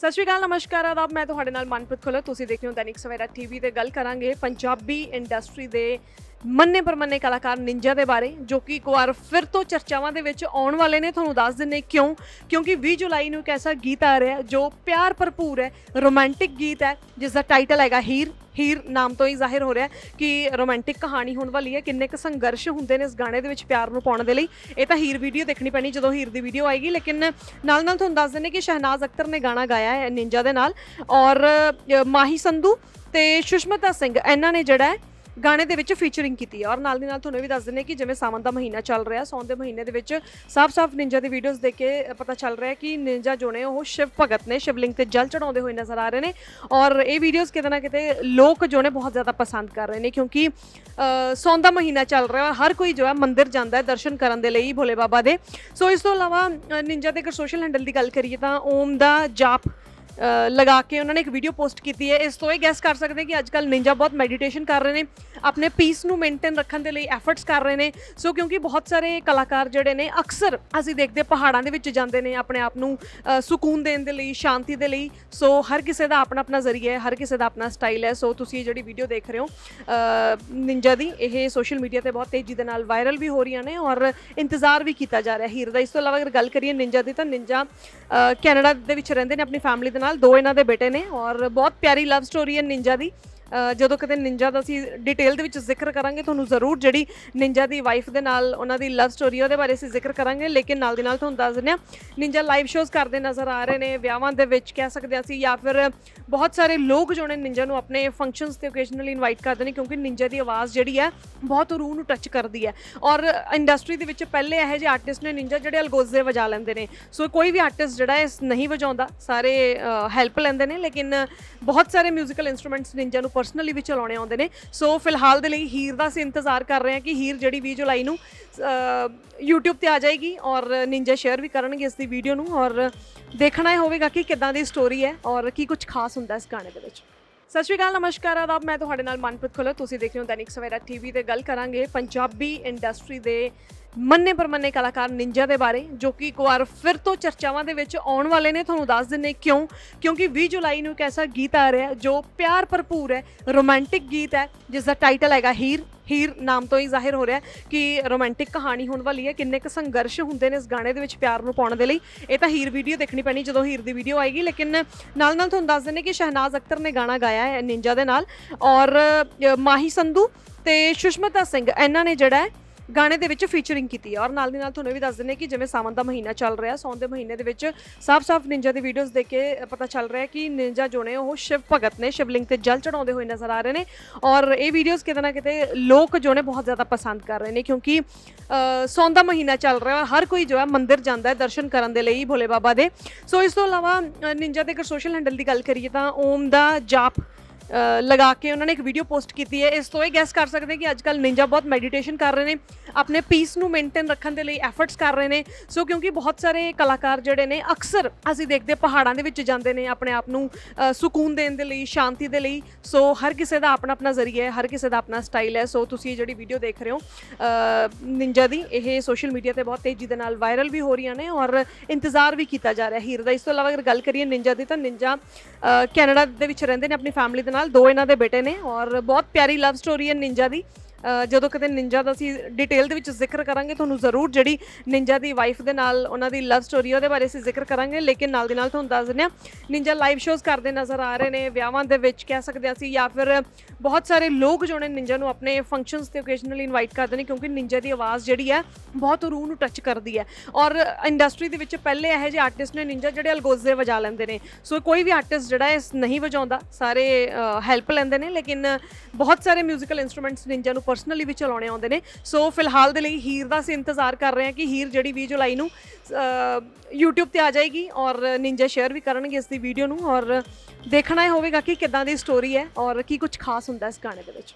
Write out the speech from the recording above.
ਸਤਿ ਸ਼੍ਰੀ ਅਕਾਲ, ਨਮਸਕਾਰ, ਆਦਾਬ। ਮੈਂ ਤੁਹਾਡੇ ਨਾਲ ਮਨਪ੍ਰੀਤ ਖੁੱਲਰ। ਤੁਸੀਂ ਦੇਖ ਰਹੇ ਹੋ ਦੈਨਿਕ ਸਵੇਰਾ ਟੀਵੀ ਤੇ ਗੱਲ ਕਰਾਂਗੇ ਪੰਜਾਬੀ ਇੰਡਸਟਰੀ ਦੇ ਮੰਨੇ ਪਰਮੰਨੇ ਕਲਾਕਾਰ ਨਿੰਜਾ ਦੇ ਬਾਰੇ, ਜੋ ਕਿ ਇੱਕ ਵਾਰ ਫਿਰ ਤੋਂ ਚਰਚਾਵਾਂ ਦੇ ਵਿੱਚ ਆਉਣ ਵਾਲੇ ਨੇ। ਤੁਹਾਨੂੰ ਦੱਸ ਦਿੰਨੇ ਕਿਉਂ? ਕਿਉਂਕਿ 20 ਜੁਲਾਈ ਨੂੰ ਇੱਕ ਐਸਾ ਗੀਤ ਆ ਰਿਹਾ ਜੋ ਪਿਆਰ ਭਰਪੂਰ ਹੈ, ਰੋਮਾਂਟਿਕ ਗੀਤ ਹੈ ਜਿਸ ਦਾ ਟਾਈਟਲ ਹੈਗਾ ਹੀਰ। ਹੀਰ ਨਾਮ ਤੋਂ ਹੀ ਜ਼ਾਹਿਰ ਹੋ ਰਿਹਾ ਕਿ ਰੋਮਾਂਟਿਕ ਕਹਾਣੀ ਹੋਣ ਵਾਲੀ ਹੈ। ਕਿੰਨੇ ਕੁ ਸੰਘਰਸ਼ ਹੁੰਦੇ ਨੇ ਇਸ ਗਾਣੇ ਦੇ ਵਿੱਚ ਪਿਆਰ ਨੂੰ ਪਾਉਣ ਦੇ ਲਈ। ਇਹ ਤਾਂ ਹੀਰ ਵੀਡੀਓ ਦੇਖਣੀ ਪੈਣੀ ਜਦੋਂ ਹੀਰ ਦੀ ਵੀਡੀਓ ਆਏਗੀ। ਲੇਕਿਨ ਨਾਲ ਨਾਲ ਤੁਹਾਨੂੰ ਦੱਸ ਦਿੰਨੇ ਕਿ ਸ਼ਹਿਨਾਜ਼ ਅਖਤਰ ਨੇ ਗਾਣਾ ਗਾਇਆ ਹੈ, ਨਿੰਜਾ ਦੇ ਨਾਲ। ਔਰ ਮਾਹੀ ਸੰਧੂ ਤੇ ਸੁਸ਼ਮਤਾ ਸਿੰਘ, ਇਹਨਾਂ ਨੇ ਜਿਹੜਾ ਗਾਣੇ ਦੇ ਵਿੱਚ ਫੀਚਰਿੰਗ ਕੀਤੀ ਹੈ। ਔਰ ਨਾਲ ਦੀ ਨਾਲ ਤੁਹਾਨੂੰ ਇਹ ਵੀ ਦੱਸ ਦਿੰਨੇ ਕਿ ਜਿਵੇਂ ਸਾਵਨ ਦਾ ਮਹੀਨਾ ਚੱਲ ਰਿਹਾ ਸੌਣ ਦੇ ਮਹੀਨੇ ਦੇ ਵਿੱਚ ਸਾਫ਼-ਸਾਫ਼ ਨਿੰਜਾ ਦੀ ਵੀਡੀਓਜ਼ ਦੇਖ ਕੇ ਪਤਾ ਚੱਲ ਰਿਹਾ ਕਿ ਨਿੰਜਾ ਜੋ ਨੇ ਉਹ ਸ਼ਿਵ ਭਗਤ ਨੇ ਸ਼ਿਵਲਿੰਗ ਤੇ ਜਲ ਚੜਾਉਂਦੇ ਹੋਏ ਨਜ਼ਰ ਆ ਰਹੇ ਨੇ। ਔਰ ਇਹ ਵੀਡੀਓਜ਼ ਕਿਤੇ ਨਾ ਕਿਤੇ ਲੋਕ ਜੋ ਨੇ ਬਹੁਤ ਜ਼ਿਆਦਾ ਪਸੰਦ ਕਰ ਰਹੇ ਨੇ ਕਿਉਂਕਿ ਅ, ਸੌਣ ਦਾ ਮਹੀਨਾ ਚੱਲ ਰਿਹਾ ਔਰ ਹਰ ਕੋਈ ਜੋ ਹੈ ਮੰਦਿਰ ਜਾਂਦਾ ਹੈ ਦਰਸ਼ਨ ਕਰਨ ਦੇ ਲਈ ਭੋਲੇ ਬਾਬਾ ਦੇ। ਸੋ ਇਸ ਤੋਂ ਇਲਾਵਾ ਨਿੰਜਾ ਦੇ ਅਗਰ ਸੋਸ਼ਲ ਹੈਂਡਲ ਦੀ ਗੱਲ ਕਰੀਏ ਤਾਂ ਓਮ ਦਾ ਜਾਪ ਲਗਾ ਕੇ ਉਹਨਾਂ ਨੇ ਇੱਕ ਵੀਡੀਓ ਪੋਸਟ ਕੀਤੀ ਹੈ। ਇਸ ਤੋਂ ਇਹ ਗੈਸ ਕਰ ਸਕਦੇ ਕਿ ਅੱਜ ਕੱਲ ਨਿੰਜਾ ਬਹੁਤ ਮੈਡੀਟੇਸ਼ਨ ਕਰ ਰਹੇ ਨੇ, ਆਪਣੇ ਪੀਸ ਨੂੰ ਮੇਨਟੇਨ ਰੱਖਣ ਦੇ ਲਈ ਐਫਰਟਸ ਕਰ ਰਹੇ ਨੇ। ਸੋ ਕਿਉਂਕਿ ਬਹੁਤ ਸਾਰੇ ਕਲਾਕਾਰ ਜਿਹੜੇ ਨੇ, ਅਕਸਰ ਅਸੀਂ ਦੇਖਦੇ ਪਹਾੜਾਂ ਦੇ ਵਿੱਚ ਜਾਂਦੇ ਨੇ ਆਪਣੇ ਆਪ ਨੂੰ ਸਕੂਨ ਦੇਣ ਦੇ ਲਈ, ਸ਼ਾਂਤੀ ਦੇ ਲਈ। ਸੋ ਹਰ ਕਿਸੇ ਦਾ ਆਪਣਾ ਆਪਣਾ ਜ਼ਰੀਆ ਹੈ, ਹਰ ਕਿਸੇ ਦਾ ਆਪਣਾ ਸਟਾਈਲ ਹੈ। ਸੋ ਤੁਸੀਂ ਇਹ ਜਿਹੜੀ ਵੀਡੀਓ ਦੇਖ ਰਹੇ ਹੋ ਨਿੰਜਾ ਦੀ, ਇਹ ਸੋਸ਼ਲ ਮੀਡੀਆ ਤੇ ਬਹੁਤ ਤੇਜ਼ੀ ਦੇ ਨਾਲ ਵਾਇਰਲ ਵੀ ਹੋ ਰਹੀਆਂ ਨੇ ਔਰ ਇੰਤਜ਼ਾਰ ਵੀ ਕੀਤਾ ਜਾ ਰਿਹਾ ਹੀਰ ਦਾ। ਇਸ ਤੋਂ ਇਲਾਵਾ ਅਗਰ ਗੱਲ ਕਰੀਏ ਨਿੰਜਾ ਦੀ ਤਾਂ ਨਿੰਜਾ ਕੈਨੇਡਾ ਦੇ ਵਿੱਚ ਰਹਿੰਦੇ ਨੇ, ਆਪਣੀ ਫੈਮਿਲੀ ਦੇ ਨਾਲ। ਦੋ ਇਹਨਾਂ ਦੇ ਬੇਟੇ ਨੇ ਔਰ ਬਹੁਤ ਪਿਆਰੀ ਲਵ ਸਟੋਰੀ ਹੈ ਨਿੰਜਾ ਦੀ। ਜਦੋਂ ਕਿਤੇ ਨਿੰਜਾ ਦਾ ਅਸੀਂ ਡਿਟੇਲ ਦੇ ਵਿੱਚ ਜ਼ਿਕਰ ਕਰਾਂਗੇ ਤੁਹਾਨੂੰ ਜ਼ਰੂਰ ਜਿਹੜੀ ਨਿੰਜਾ ਦੀ ਵਾਈਫ ਦੇ ਨਾਲ ਉਹਨਾਂ ਦੀ ਲਵ ਸਟੋਰੀ ਉਹਦੇ ਬਾਰੇ ਅਸੀਂ ਜ਼ਿਕਰ ਕਰਾਂਗੇ ਲੇਕਿਨ ਨਾਲ ਦੀ ਨਾਲ ਤੁਹਾਨੂੰ ਦੱਸ ਦਿੰਦੇ ਹਾਂ ਨਿੰਜਾ ਲਾਈਵ ਸ਼ੋਜ਼ ਕਰਦੇ ਨਜ਼ਰ ਆ ਰਹੇ ਨੇ ਵਿਆਹਾਂ ਦੇ ਵਿੱਚ ਕਹਿ ਸਕਦੇ ਹਾਂ ਅਸੀਂ ਜਾਂ ਫਿਰ ਬਹੁਤ ਸਾਰੇ ਲੋਕ ਜੋ ਨੇ ਨਿੰਜਾ ਨੂੰ ਆਪਣੇ ਫੰਕਸ਼ਨਸ ਤੇ ਓਕੇਸ਼ਨਲੀ ਇਨਵਾਈਟ ਕਰਦੇ ਨੇ ਕਿਉਂਕਿ ਨਿੰਜਾ ਦੀ ਆਵਾਜ਼ ਜਿਹੜੀ ਹੈ ਬਹੁਤ ਰੂਹ ਨੂੰ ਟੱਚ ਕਰਦੀ ਹੈ ਔਰ ਇੰਡਸਟਰੀ ਦੇ ਵਿੱਚ ਪਹਿਲੇ ਇਹੋ ਜਿਹੇ ਆਰਟਿਸਟ ਨੇ ਨਿੰਜਾ ਜਿਹੜੇ ਅਲਗੋਜ਼ੇ ਵਜਾ ਲੈਂਦੇ ਨੇ ਸੋ ਕੋਈ ਵੀ ਆਰਟਿਸਟ ਜਿਹੜਾ ਹੈ ਇਸ ਨਹੀਂ ਵਜਾਉਂਦਾ ਸਾਰੇ ਹੈਲਪ ਲੈਂਦੇ ਨੇ ਲੇਕਿਨ ਬਹੁਤ ਸਾਰੇ 뮤지컬 ਇਨਸਟਰੂਮੈਂਟਸ ਨਿੰਜਾ ਨੂੰ ਪਰਸਨਲੀ ਵੀ ਚਲਾਉਣੇ ਆਉਂਦੇ ਨੇ। ਸੋ ਫਿਲਹਾਲ ਦੇ ਲਈ ਹੀਰ ਦਾ ਅਸੀਂ ਇੰਤਜ਼ਾਰ ਕਰ ਰਹੇ ਹਾਂ ਕਿ ਹੀਰ ਜਿਹੜੀ 20 ਜੁਲਾਈ ਨੂੰ ਅ, YouTube ਤੇ ਆ ਜਾਏਗੀ ਔਰ ਨਿੰਜਾ ਸ਼ੇਅਰ ਵੀ ਕਰਨਗੇ ਇਸ ਦੀ ਵੀਡੀਓ ਨੂੰ ਔਰ ਦੇਖਣਾ ਇਹ ਹੋਵੇਗਾ ਕਿ ਕਿੱਦਾਂ ਦੀ ਸਟੋਰੀ ਹੈ ਔਰ ਕੀ ਕੁਝ ਖਾਸ ਹੁੰਦਾ ਇਸ ਗਾਣੇ ਦੇ ਵਿੱਚ। ਸਤਿ ਸ਼੍ਰੀ ਅਕਾਲ ਨਮਸਕਾਰ ਆਦਾਬ। ਮੈਂ ਤੁਹਾਡੇ ਨਾਲ ਮਨਪ੍ਰੀਤ ਖੁੱਲਰ। ਤੁਸੀਂ ਦੇਖ ਰਹੇ ਹੋ ਦੈਨਿਕ ਸਵੇਰਾ ਟੀਵੀ ਤੇ ਗੱਲ ਕਰਾਂਗੇ ਪੰਜਾਬੀ ਇੰਡਸਟਰੀ ਦੇ ਮੰਨੇ ਪਰਮੰਨੇ ਕਲਾਕਾਰ ਨਿੰਜਾ ਦੇ ਬਾਰੇ, ਜੋ ਕਿ ਇੱਕ ਵਾਰ ਫਿਰ ਤੋਂ ਚਰਚਾਵਾਂ ਦੇ ਵਿੱਚ ਆਉਣ ਵਾਲੇ ਨੇ, ਤੁਹਾਨੂੰ ਦੱਸ ਦਿੰਨੇ ਕਿਉਂ? ਕਿਉਂਕਿ 20 ਜੁਲਾਈ ਨੂੰ ਇੱਕ ਐਸਾ ਗੀਤ ਆ ਰਿਹਾ ਜੋ ਪਿਆਰ ਭਰਪੂਰ ਹੈ, ਰੋਮਾਂਟਿਕ ਗੀਤ ਹੈ, ਜਿਸ ਦਾ ਟਾਈਟਲ ਹੈਗਾ ਹੀਰ ਹੀਰ ਨਾਮ ਤੋਂ ਹੀ ਜ਼ਾਹਿਰ ਹੋ ਰਿਹਾ ਕਿ ਰੋਮਾਂਟਿਕ ਕਹਾਣੀ ਹੋਣ ਵਾਲੀ ਹੈ, ਕਿੰਨੇ ਕੁ ਸੰਘਰਸ਼ ਹੁੰਦੇ ਨੇ ਇਸ ਗਾਣੇ ਦੇ ਵਿੱਚ ਪਿਆਰ ਨੂੰ ਪਾਉਣ ਦੇ ਲਈ। ਇਹ ਤਾਂ ਹੀਰ ਵੀਡੀਓ ਦੇਖਣੀ ਪੈਣੀ ਜਦੋਂ ਹੀਰ ਦੀ ਵੀਡੀਓ ਆਏਗੀ, ਲੇਕਿਨ ਨਾਲ ਨਾਲ ਤੁਹਾਨੂੰ ਦੱਸ ਦਿੰਨੇ ਕਿ ਸ਼ਹਿਨਾਜ਼ ਅਖਤਰ ਨੇ ਗਾਣਾ ਗਾਇਆ ਹੈ ਨਿੰਜਾ ਦੇ ਨਾਲ, ਔਰ ਮਾਹੀ ਸੰਧੂ ਤੇ ਸੁਸ਼ਮਤਾ ਸਿੰਘ, ਇਹਨਾਂ ਨੇ ਜਿਹੜਾ ਗਾਣੇ ਦੇ ਵਿੱਚ ਫੀਚਰਿੰਗ ਕੀਤੀ ਹੈ ਔਰ ਨਾਲ ਦੀ ਨਾਲ ਤੁਹਾਨੂੰ ਵੀ ਦੱਸ ਦਿੰਨੇ ਕਿ ਜਿਵੇਂ ਸਾਵਨ ਦਾ ਮਹੀਨਾ ਚੱਲ ਰਿਹਾ ਸੌਣ ਦੇ ਮਹੀਨੇ ਦੇ ਵਿੱਚ ਸਾਫ਼-ਸਾਫ਼ ਨਿੰਜਾ ਦੀ ਵੀਡੀਓਜ਼ ਦੇਖ ਕੇ ਪਤਾ ਚੱਲ ਰਿਹਾ ਕਿ ਨਿੰਜਾ ਜੋ ਨੇ ਉਹ ਸ਼ਿਵ ਭਗਤ ਨੇ ਸ਼ਿਵਲਿੰਗ ਤੇ ਜਲ ਚੜਾਉਂਦੇ ਹੋਏ ਨਜ਼ਰ ਆ ਰਹੇ ਨੇ। ਔਰ ਇਹ ਵੀਡੀਓਜ਼ ਕਿਤੇ ਨਾ ਕਿਤੇ ਲੋਕ ਜੋ ਨੇ ਬਹੁਤ ਜ਼ਿਆਦਾ ਪਸੰਦ ਕਰ ਰਹੇ ਨੇ ਕਿਉਂਕਿ ਅ, ਸੌਣ ਦਾ ਮਹੀਨਾ ਚੱਲ ਰਿਹਾ ਹਰ ਕੋਈ ਜੋ ਹੈ ਮੰਦਿਰ ਜਾਂਦਾ ਹੈ ਦਰਸ਼ਨ ਕਰਨ ਦੇ ਲਈ ਭੋਲੇ ਬਾਬਾ ਦੇ। ਸੋ ਇਸ ਤੋਂ ਇਲਾਵਾ ਨਿੰਜਾ ਦੇ ਅਗਰ ਸੋਸ਼ਲ ਹੈਂਡਲ ਦੀ ਗੱਲ ਕਰੀਏ ਤਾਂ ਓਮ ਦਾ ਜਾਪ ਲਗਾ ਕੇ ਉਹਨਾਂ ਨੇ ਇੱਕ ਵੀਡੀਓ ਪੋਸਟ ਕੀਤੀ ਹੈ। ਇਸ ਤੋਂ ਇਹ ਗੈਸ ਕਰ ਸਕਦੇ ਕਿ ਅੱਜ ਕੱਲ ਨਿੰਜਾ ਬਹੁਤ ਮੈਡੀਟੇਸ਼ਨ ਕਰ ਰਹੇ ਨੇ, ਆਪਣੇ ਪੀਸ ਨੂੰ ਮੇਨਟੇਨ ਰੱਖਣ ਦੇ ਲਈ ਐਫਰਟਸ ਕਰ ਰਹੇ ਨੇ। ਸੋ ਕਿਉਂਕਿ ਬਹੁਤ ਸਾਰੇ ਕਲਾਕਾਰ ਜਿਹੜੇ ਨੇ, ਅਕਸਰ ਅਸੀਂ ਦੇਖਦੇ ਪਹਾੜਾਂ ਦੇ ਵਿੱਚ ਜਾਂਦੇ ਨੇ ਆਪਣੇ ਆਪ ਨੂੰ ਸਕੂਨ ਦੇਣ ਦੇ ਲਈ, ਸ਼ਾਂਤੀ ਦੇ ਲਈ। ਸੋ ਹਰ ਕਿਸੇ ਦਾ ਆਪਣਾ ਆਪਣਾ ਜ਼ਰੀਆ ਹੈ, ਹਰ ਕਿਸੇ ਦਾ ਆਪਣਾ ਸਟਾਈਲ ਹੈ। ਸੋ ਤੁਸੀਂ ਇਹ ਜਿਹੜੀ ਵੀਡੀਓ ਦੇਖ ਰਹੇ ਹੋ ਨਿੰਜਾ ਦੀ, ਇਹ ਸੋਸ਼ਲ ਮੀਡੀਆ ਤੇ ਬਹੁਤ ਤੇਜ਼ੀ ਦੇ ਨਾਲ ਵਾਇਰਲ ਵੀ ਹੋ ਰਹੀਆਂ ਨੇ ਔਰ ਇੰਤਜ਼ਾਰ ਵੀ ਕੀਤਾ ਜਾ ਰਿਹਾ ਹੀਰ ਦਾ। ਇਸ ਤੋਂ ਇਲਾਵਾ ਅਗਰ ਗੱਲ ਕਰੀਏ ਨਿੰਜਾ ਦੀ, ਤਾਂ ਨਿੰਜਾ ਕੈਨੇਡਾ ਦੇ ਵਿੱਚ ਰਹਿੰਦੇ ਨੇ, ਆਪਣੀ ਫੈਮਿਲੀ ਦੇ ਨਾਲ। ਦੋ ਇਹਨਾਂ ਦੇ ਬੇਟੇ ਨੇ ਔਰ ਬਹੁਤ ਪਿਆਰੀ ਲਵ ਸਟੋਰੀ ਹੈ ਨਿੰਜਾ ਦੀ। ਜਦੋਂ ਕਿਤੇ ਨਿੰਜਾ ਦਾ ਅਸੀਂ ਡਿਟੇਲ ਦੇ ਵਿੱਚ ਜ਼ਿਕਰ ਕਰਾਂਗੇ ਤੁਹਾਨੂੰ ਜ਼ਰੂਰ ਜਿਹੜੀ ਨਿੰਜਾ ਦੀ ਵਾਈਫ ਦੇ ਨਾਲ ਉਹਨਾਂ ਦੀ ਲਵ ਸਟੋਰੀ ਉਹਦੇ ਬਾਰੇ ਅਸੀਂ ਜ਼ਿਕਰ ਕਰਾਂਗੇ ਲੇਕਿਨ ਨਾਲ ਦੀ ਨਾਲ ਤੁਹਾਨੂੰ ਦੱਸ ਦਿੰਦੇ ਹਾਂ ਨਿੰਜਾ ਲਾਈਵ ਸ਼ੋਜ਼ ਕਰਦੇ ਨਜ਼ਰ ਆ ਰਹੇ ਨੇ ਵਿਆਹਾਂ ਦੇ ਵਿੱਚ ਕਹਿ ਸਕਦੇ ਹਾਂ ਅਸੀਂ ਜਾਂ ਫਿਰ ਬਹੁਤ ਸਾਰੇ ਲੋਕ ਜੋ ਨੇ ਨਿੰਜਾ ਨੂੰ ਆਪਣੇ ਫੰਕਸ਼ਨਸ ਤੇ ਓਕੇਸ਼ਨਲੀ ਇਨਵਾਈਟ ਕਰਦੇ ਨੇ ਕਿਉਂਕਿ ਨਿੰਜਾ ਦੀ ਆਵਾਜ਼ ਜਿਹੜੀ ਹੈ ਬਹੁਤ ਰੂਹ ਨੂੰ ਟੱਚ ਕਰਦੀ ਹੈ ਔਰ ਇੰਡਸਟਰੀ ਦੇ ਵਿੱਚ ਪਹਿਲੇ ਇਹੋ ਜਿਹੇ ਆਰਟਿਸਟ ਨੇ ਨਿੰਜਾ ਜਿਹੜੇ ਅਲਗੋਜ਼ੇ ਵਜਾ ਲੈਂਦੇ ਨੇ ਸੋ ਕੋਈ ਵੀ ਆਰਟਿਸਟ ਜਿਹੜਾ ਹੈ ਇਸ ਨਹੀਂ ਵਜਾਉਂਦਾ ਸਾਰੇ ਹੈਲਪ ਲੈਂਦੇ ਨੇ ਲੇਕਿਨ ਬਹੁਤ ਸਾਰੇ 뮤지컬 ਇਨਸਟਰੂਮੈਂਟਸ ਨਿੰਜਾ ਨੂੰ ਪਰਸਨਲੀ ਵੀ ਚਲਾਉਣੇ ਆਉਂਦੇ ਨੇ। ਸੋ ਫਿਲਹਾਲ ਦੇ ਲਈ ਹੀਰ ਦਾ ਅਸੀਂ ਇੰਤਜ਼ਾਰ ਕਰ ਰਹੇ ਹਾਂ ਕਿ ਹੀਰ ਜਿਹੜੀ 20 ਜੁਲਾਈ ਨੂੰ ਅ, YouTube ਤੇ ਆ ਜਾਏਗੀ ਔਰ ਨਿੰਜਾ ਸ਼ੇਅਰ ਵੀ ਕਰਨਗੇ ਇਸ ਦੀ ਵੀਡੀਓ ਨੂੰ ਔਰ ਦੇਖਣਾ ਇਹ ਹੋਵੇਗਾ ਕਿ ਕਿੱਦਾਂ ਦੀ ਸਟੋਰੀ ਹੈ ਔਰ ਕੀ ਕੁਝ ਖਾਸ ਹੁੰਦਾ ਇਸ ਗਾਣੇ ਦੇ ਵਿੱਚ।